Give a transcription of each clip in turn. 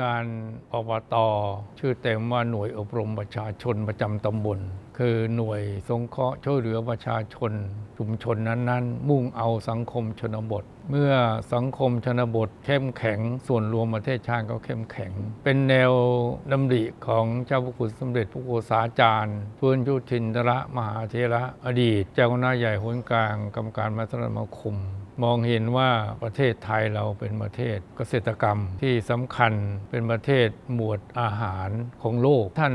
งานอบตชื่อเต็มว่าหน่วยอบรมประชาชนประจำตำบล คือหน่วยสงเคราะห์ช่วยเหลือประชาชน ชุมชนนั้นๆ มุ่งเอาสังคมชนบท เมื่อสังคมชนบทเข้มแข็ง ส่วนรวมประเทศชาติก็เข้มแข็ง เป็นแนวดำริของเจ้าพระคุณสมเด็จพระโกษาจารย์เพื้นยุทินทระมหาเถระอดีต เจ้าคณะใหญ่หนกลางกรรมการมัตรมาคม มองเห็นว่าประเทศไทยเราเป็นประเทศเกษตรกรรมที่สำคัญเป็นประเทศหมวดอาหารของโลก ท่าน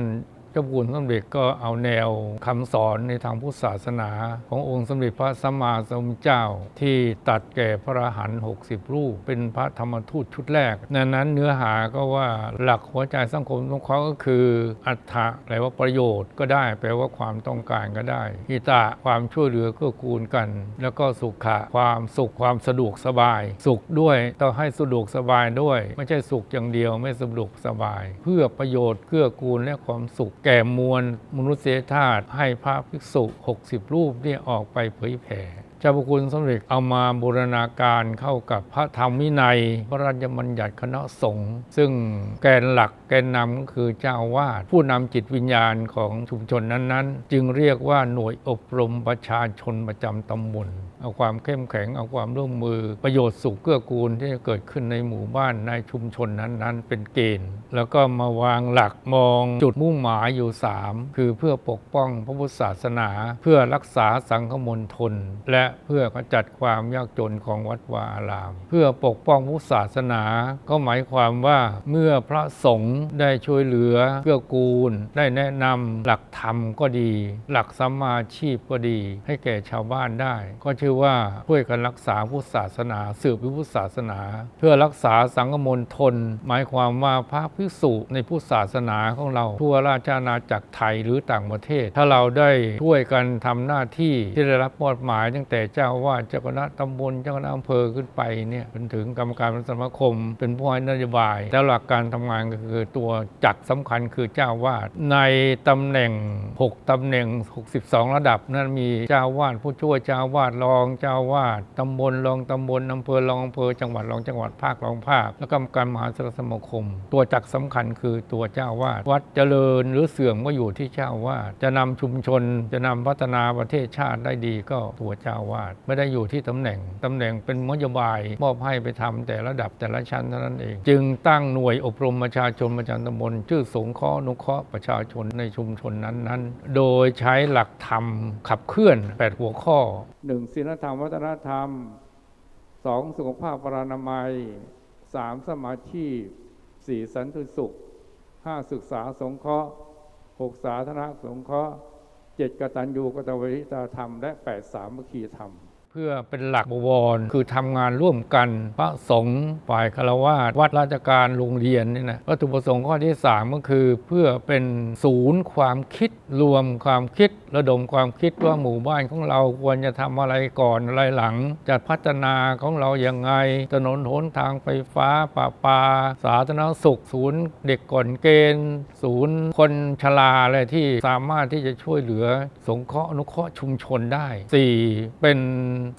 เจ้าคุณสมเด็จก็เอาแนวคำสอนในทางพุทธศาสนา ขององค์สมเด็จพระสัมมาสัมพุทธเจ้า ที่ตัดแก่พระหันต์60รูป เป็นพระธรรมทูตชุดแรกดังนั้นเนื้อหาก็ว่าหลักหัวใจสังคมสงเคราก็คือ อัตถะแปลว่าประโยชน์ก็ได้ แปลว่าความต้องการก็ได้หิตะความช่วยเหลือเกื้อกูลกัน แล้วก็สุขะความสุขความสะดวกสบาย สุขด้วยต้องให้สะดวกสบายด้วย ไม่ใช่สุขอย่างเดียวไม่สะดวกสบาย เพื่อประโยชน์เกื้อกูลและความสุขแก่มวลมนุษยชาติให้พระภิกษุ 60 รูปเนี่ยออกไปเผยแผ่เจ้าพระคุณสมเด็จเอามาบูรณาการเข้ากับพระธรรมวินัย พระราชบัญญัติคณะสงฆ์ซึ่งแกนหลักแกนนำก็คือเจ้าวาสผู้นำจิตวิญญาณของชุมชนนั้นๆ จึงเรียกว่าหน่วยอบรมประชาชนประจำตำบล เอาความเข้มแข็ง เอาความร่วมมือ ประโยชน์สุขเกื้อกูลที่จะเกิดขึ้นในหมู่บ้านในชุมชนนั้นๆ เป็นเกณฑ์ แล้วก็มาวางหลักมองจุดมุ่งหมายอยู่ 3 คือเพื่อปกป้องพระพุทธศาสนา เพื่อรักษาสังฆมณฑลและเพื่อขจัดความยากจนของวัดวาอาราม เพื่อปกป้องพุทธศาสนา ก็หมายความว่าเมื่อพระสงฆ์ได้ช่วยเหลือเกื้อกูล ได้แนะนำหลักธรรมก็ดี หลักสัมมาชีพก็ดี ให้แก่ชาวบ้านได้ ก็ชื่อว่าช่วยกันรักษาพุทธศาสนา สืบพุทธศาสนา เพื่อรักษาสังฆมณฑลหมายความว่าพระภิกษุในพุทธศาสนาของเราทั่วราชอาณาจักรไทยหรือต่างประเทศ ถ้าเราได้ช่วยกันทำหน้าที่ที่ได้รับมอบหมาย ตั้งแต่เจ้าอาวาดเจ้าคณะตำบลเจ้าคณะอำเภอขึ้นไปเนี่ยจนถึงกรรมการสมาคม เป็นผู้ให้นโยบาย แล้วหลักการทำงานก็คือตัวจักรสำคัญคือเจ้าวาดในตำแหน่ง 6ตำแหน่ง 62 ระดับนั้นมีเจ้าวาดผู้ช่วยเจ้าอาวาดรององเจ้าวาดตำบลรองตำบลอำเภอรองอำเภอจังหวัดรองจังหวัดภาครองภาค แล้วกรรมการมหาสมาคม ตัวจักรสำคัญคือตัวเจ้าวาดวัดเจริญหรือเสื่อมก็อยู่ที่เจ้าวาดจะนำชุมชน จะนำพัฒนาประเทศชาติได้ดีก็ตัวเจ้าวาดไม่ได้อยู่ที่ตำแหน่งตำแหน่งเป็นนโยบายมอบให้ไปทำแต่ระดับแต่ละชั้นเท่านั้นเอง จึงตั้งหน่วยอบรมประชาชนประจำตำบลชื่อสงเคราะห์อนุเคราะห์ประชาชนในชุมชนนั้นๆ โดยใช้หลักธรรมขับเคลื่อน 8 หัวข้อ 1. ศีลธรรมวัฒนธรรมสองสุขภาพปรานามัย 3. สมาชีพ 4. สันติสุขห้าศึกษาสงเคราะห์ 6. สาธารณสงเคราะห์ 7. กตัญญูกตเวทิตาธรรม และแปดสามัคคีธรรม เพื่อเป็นหลักบวร คือทำงานร่วมกัน พระสงฆ์ฝ่ายคารวะวัดราชการโรงเรียนนี่นะวัตถุประสงค์ข้อที่ 3 ก็คือ เพื่อเป็นศูนย์ความคิดรวมความคิด ระดมความคิดว่าหมู่บ้านของเราควรจะทำอะไรก่อนอะไรหลังจัดพัฒนาของเราอย่างไง ถนนหนทางไฟฟ้าป่าปา สาธารณสุข ศูนย์เด็กก่อนเกณฑ์ ศูนย์คนชราอะไรที่สามารถที่จะช่วยเหลือสงเคราะห์อนุเคราะห์ชุมชนได้ 4. เป็น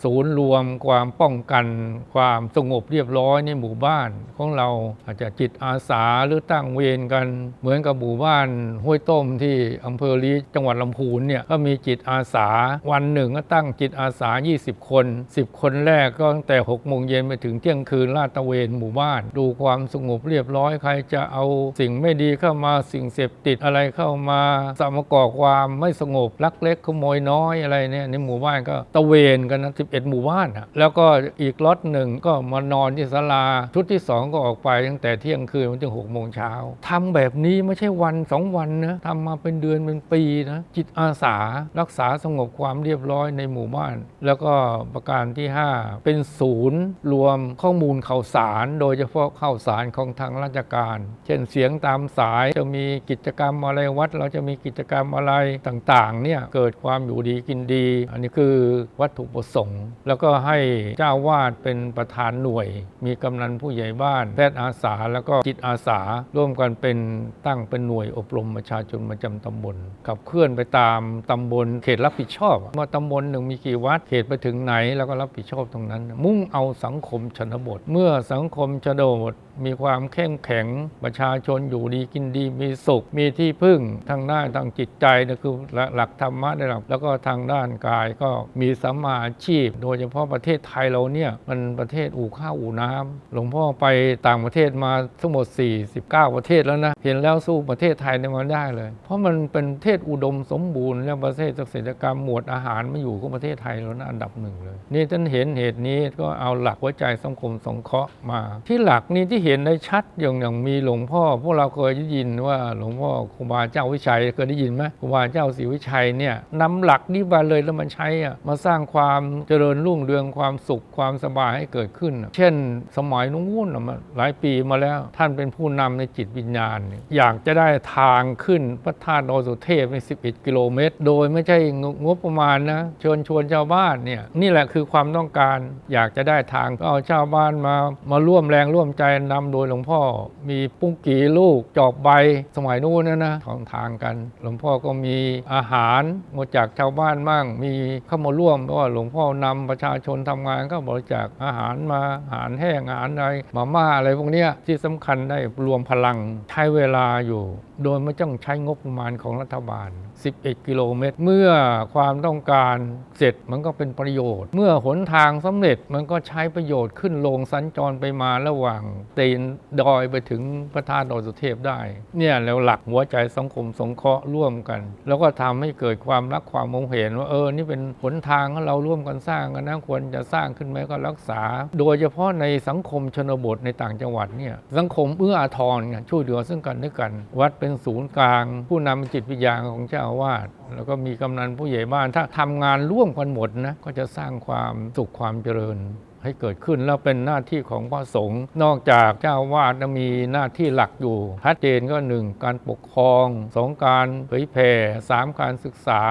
ศูนย์รวมความป้องกัน ความสงบเรียบร้อยในหมู่บ้านของเราอาจจะจิตอาสาหรือตั้งเวรกัน เหมือนกับหมู่บ้านห้วยต้มที่อำเภอลีจังหวัดลำพูนเนี่ยก็มีจิตอาสาวันหนึ่งก็ตั้งจิตอาสา 20 คน 10 คนแรกก็ตั้งแต่6โมงเย็นไปถึงเที่ยงคืนลาดตระเวนหมู่บ้าน ดูความสงบเรียบร้อยใครจะเอาสิ่งไม่ดีเข้ามาสิ่งเสพติดอะไรเข้ามาสามก่อความไม่สงบลักเล็กขโมยน้อยอะไรเนี่ยในหมู่บ้านก็ตระเวนกันนะ11 หมู่บ้านอะแล้วก็อีกล็อตหนึ่งก็มานอนที่ศาลา ชุดที่ 2 ก็ออกไปตั้งแต่เที่ยงคืนถึง6โมงเช้าทำแบบนี้ไม่ใช่วัน 2 วันนะทำมาเป็นเดือนเป็นปีนะจิตอาสารักษาสงบความเรียบร้อยในหมู่บ้าน แล้วก็ประการที่ 5 เป็นศูนย์รวมข้อมูลข่าวสาร โดยเฉพาะข่าวสารของทางราชการ เช่นเสียงตามสายจะมีกิจกรรมอะไรวัด เราจะมีกิจกรรมอะไรต่างๆเนี่ยเกิดความอยู่ดีกินดี อันนี้คือวัตถุประสงค์แล้วก็ให้เจ้าวาดเป็นประธานหน่วย มีกำนันผู้ใหญ่บ้านแพทย์อาสา แล้วก็จิตอาสา ร่วมกันเป็นตั้งเป็นหน่วยอบรมประชาชนประจำตำบลขับเคลื่อนไปตามตำบลเขตรับผิดชอบว่าตำบลหนึ่งมีกี่วัดเขตไปถึงไหน แล้วก็รับผิดชอบตรงนั้น มุ่งเอาสังคมชนบท เมื่อสังคมชนบทมีความเข้มแข็งประชาชนอยู่ดีกินดีมีสุข มีที่พึ่งทางด้านทางจิตใจนะคือหลักธรรมะได้หลักแล้วก็ทางด้านกายก็มีสัมมาอาชีพ โดยเฉพาะประเทศไทยเราเนี่ยมันประเทศอู่ข้าวอู่น้ำหลวงพ่อไปต่างประเทศมาทั้งหมด 49 ประเทศแล้วนะเห็นแล้วสู้ประเทศไทยเนี่ยมาได้เลย เพราะมันเป็นประเทศอุดมสมบูรณ์และประเทศเกษตรกรรมหมวดอาหารมาอยู่กับประเทศไทยแล้วนะอันดับหนึ่งเลย นี่ท่านเห็นเหตุนี้ก็เอาหลักหัวใจสังคมสงเคราะห์มา ที่หลักนี้ที่เห็นได้ชัดอย่างอย่างมีหลวงพ่อ พวกเราเคยได้ยินว่าหลวงพ่อครูบาเจ้าวิชัยเคยได้ยินไหมครูบาเจ้าศรีวิชัยเนี่ยนำหลักนี้มาเลยแล้วมันใช้อะมาสร้างความเจริญรุ่งเรืองความสุขความสบายให้เกิดขึ้น เช่น สมัยนู้นมาหลายปีมาแล้วท่านเป็นผู้นำในจิตวิญญาณเนี่ยอยากจะได้ทางขึ้นพระธาตุดอยสุเทพใน 11 กิโลเมตร โดยไม่ใช่งบประมาณนะเชิญชวนชาวบ้านเนี่ยนี่แหละคือความต้องการอยากจะได้ทางก็เอาชาวบ้านมามาร่วมแรงร่วมใจนำโดยหลวงพ่อมีปุ้งกีลูกจอบใบสมัยนู้นนะนะของทางกัน หลวงพ่อก็มีอาหารมาจากชาวบ้านบ้างมีเข้ามาร่วมเพราะว่าหลวงพ่อนำประชาชนทำงานก็บริจาคอาหารมาอาหารแห้งอาหารอะไรมาม่าอะไรพวกเนี้ยที่สำคัญได้รวมพลังใช้เวลาอยู่ โดยไม่ต้องใช้งบประมาณของรัฐบาล 11 กิโลเมตร เมื่อความต้องการเสร็จมันก็เป็นประโยชน์ เมื่อหนทางสำเร็จมันก็ใช้ประโยชน์ขึ้นลงสัญจรไปมาระหว่างตีนดอยไปถึงพระธาตุดอยสุเทพได้ เนี่ยแล้วหลักหัวใจสังคมสงเคราะห์ร่วมกัน แล้วก็ทำให้เกิดความรักความมองเห็นว่าเออนี่เป็นหนทางที่เราร่วมกันสร้างกันนะควรจะสร้างขึ้นไหมก็รักษา โดยเฉพาะในสังคมชนบทในต่างจังหวัดเนี่ยสังคมเอื้ออาทรไงช่วยเหลือซึ่งกันและกัน วัดเป็นศูนย์กลาง ผู้นำจิตวิญญาณของเจ้าอาวาสแล้วก็มีกำนันผู้ใหญ่บ้านถ้าทำงานร่วมกันหมดนะก็จะสร้างความสุขความเจริญ ให้เกิดขึ้นแล้วเป็นหน้าที่ของพระสงฆ์นอกจากเจ้าวาดจะมีหน้าที่หลักอยู่ชัดเจนก็หนึ่งการปกครองสองการเผยแผ่สามการศึกษา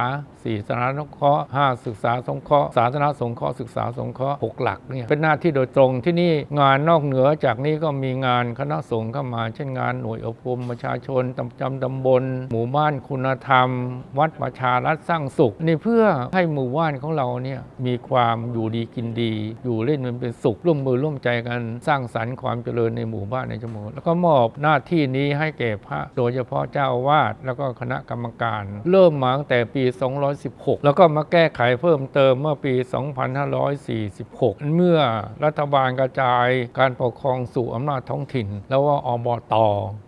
สี่สาธารณสงเคราะห์ห้าศึกษาสงเคราะห์สาธารณสงเคราะห์ศึกษาสงเคราะห์หกหลักเนี่ยเป็นหน้าที่โดยตรงที่นี่งานนอกเหนือจากนี้ก็มีงานคณะสงฆ์เข้ามา เช่นงานหน่วยอบรมประชาชนประจำตำบล หมู่บ้านคุณธรรม วัดประชารัฐสร้างสุขนี่เพื่อให้หมู่บ้านของเราเนี่ยมีความอยู่ดีกินดี อยู่เล่นมันเป็นสุขร่วมมือร่วมใจกันสร้างสรรค์ความเจริญในหมู่บ้านในจังหวัดแล้วก็มอบหน้าที่นี้ให้แก่พระ โดยเฉพาะเจ้าอาวาสแล้วก็คณะกรรมการ เริ่มมาตั้งแต่ปี216 แล้วก็มาแก้ไขเพิ่มเติมเมื่อปี 2546 เมื่อรัฐบาลกระจายการปกครองสู่อำนาจท้องถิ่น แล้วว่าอบต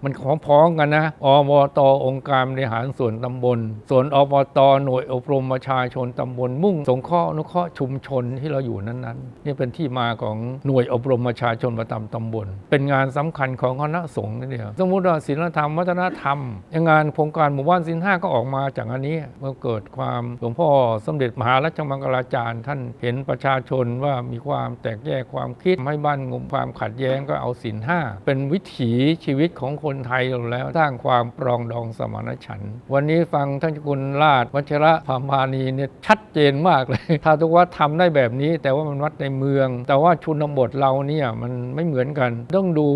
มันของพ้องกันนะอบตองค์การบริหารส่วนตำบล ส่วนอบตหน่วยอบรมประชาชนตำบลมุ่งสงเคราะห์อนุเคราะห์ชุมชนที่เราอยู่นั้นๆนี่เป็นที่มาของหน่วยอบรมประชาชนประจำตำบล เป็นงานสำคัญของคณะสงฆ์นี่เดียวสมมติว่าศีลธรรมวัฒนธรรมงงานโครงการหมู่บ้านสินห้าก็ออกมาจากอันนี้เมื่อเกิดความหลวงพ่อสมเด็จมหารัชมังคลาจารย์ ท่านเห็นประชาชนว่ามีความแตกแยกความคิดไม่บ้านงมความขัดแย้งก็เอาศีลห้าเป็นวิถีชีวิตของคนไทยเราแล้วสร้างความปรองดองสมานฉันท์วันนี้ฟังท่านเจ้าคุณราชวัชระพามานีเนี่ยชัดเจนมากเลย ถ้าทุกวัดทำได้แบบนี้ แต่ว่ามันวัดในเมือง แต่ว่าชุนบทเราเนี่ยมันไม่เหมือนกัน ต้องดู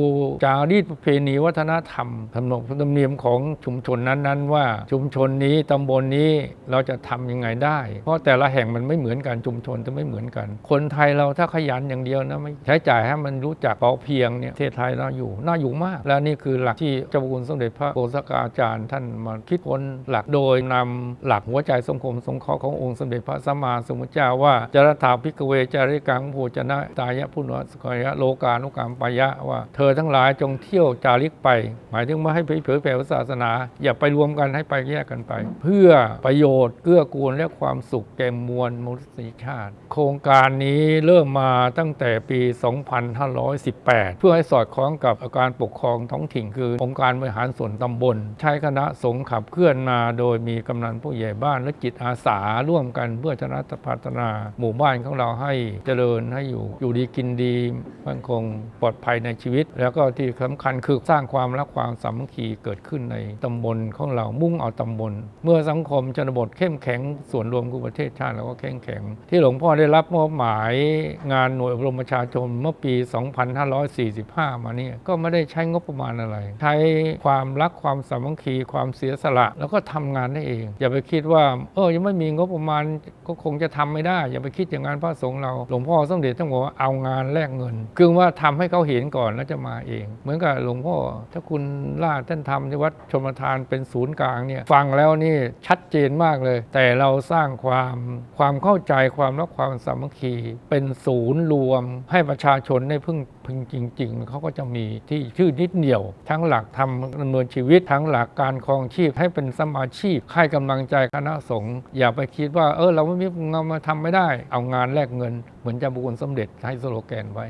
จารีตประเพณีวัฒนธรรมธรรมนบธรรมเนียมของชุมชนนั้นๆ ว่าชุมชนนี้ตำบลนี้เราจะทำยังไงได้ เพราะแต่ละแห่งมันไม่เหมือนกันชุมชนจะไม่เหมือนกัน คนไทยเราถ้าขยันอย่างเดียวนะไม่ใช้จ่ายให้มันรู้จักพอเพียงเนี่ยประเทศไทยน่าอยู่น่าอยู่มาก และนี่คือหลักที่เจ้าพระคุณสมเด็จพระโกศกาจารย์ ท่านมาคิดค้นหลักโดยนำหลักหัวใจสังคมสงเคราะห์ขององค์สมเด็จพระสัมมาสัมพุทธเจ้าว่าจรถาพิกเวจาริกังโภชนะตายะพุทธสกยะโลกานุกรรมปายะว่าเธอทั้งหลายจงเที่ยวจาริกไป หมายถึงไม่ให้เผยแผ่ศาสนา อย่าไปรวมกันให้ไปแยกกันไป เพื่อประโยชน์เกื้อกูลและความสุขแก่มวลมนุษยชาติ โครงการนี้เริ่มมาตั้งแต่ปี 2518 เพื่อให้สอดคล้องกับการปกครองท้องถิ่นคือองค์การบริหารส่วนตำบล ใช้คณะสงฆ์ขับเคลื่อนมาโดยมีกำนันผู้ใหญ่บ้านและจิตอาสาร่วมกันเพื่อชนะพัฒนา หมู่บ้านของเราให้เจริญให้อยู่อยู่ดีกินดีมั่นคงปลอดภัยในชีวิต แล้วก็ที่สำคัญคือสร้างความรักความสามัคคีเกิดขึ้นในตำบลของเรามุ่งเอาตำบล เมื่อสังคมชนบทเข้มแข็งข็งส่วนรวมคือประเทศชาติเราก็เข้มแข็ง ที่หลวงพ่อได้รับมอบหมายงานหน่วยอบรมประชาชนเมื่อปี 2545 มาเนี่ยก็ไม่ได้ใช้งบประมาณอะไร ใช้ความรักความสามัคคีความเสียสละ แล้วก็ทำงานได้เอง อย่าไปคิดว่าเออยังไม่มีงบประมาณก็คงจะทำไม่ได้ อย่าไปคิดอย่างนั้นพระสงฆ์เราหลวงพ่อสมเด็จต้องบอกว่าเอางานแลกเงิน คือว่าทำให้เขาเห็นก่อนแล้วจะมาเอง เหมือนกับหลวงพ่อถ้าคุณล่าท่านทำที่วัดชมทานเป็นศูนย์กลางเนี่ยฟังแล้วนี่ชัดเจนมากเลยแต่เราสร้างความความเข้าใจความรักความสามัคคี เป็นศูนย์รวม ให้ประชาชนได้พึ่งพึงจริง ๆ เขาก็จะมีที่ชื่อนิดเดียว ทั้งหลักทำดำเนินชีวิตทั้งหลักการครองชีพให้เป็นสมาชีพให้กำลังใจคณะสงฆ์อย่าไปคิดว่าเออเราไม่มีเงามาทำไม่ได้ เอางานแลกเงิน เหมือนจำบุญสมเด็จให้สโลแกนไว้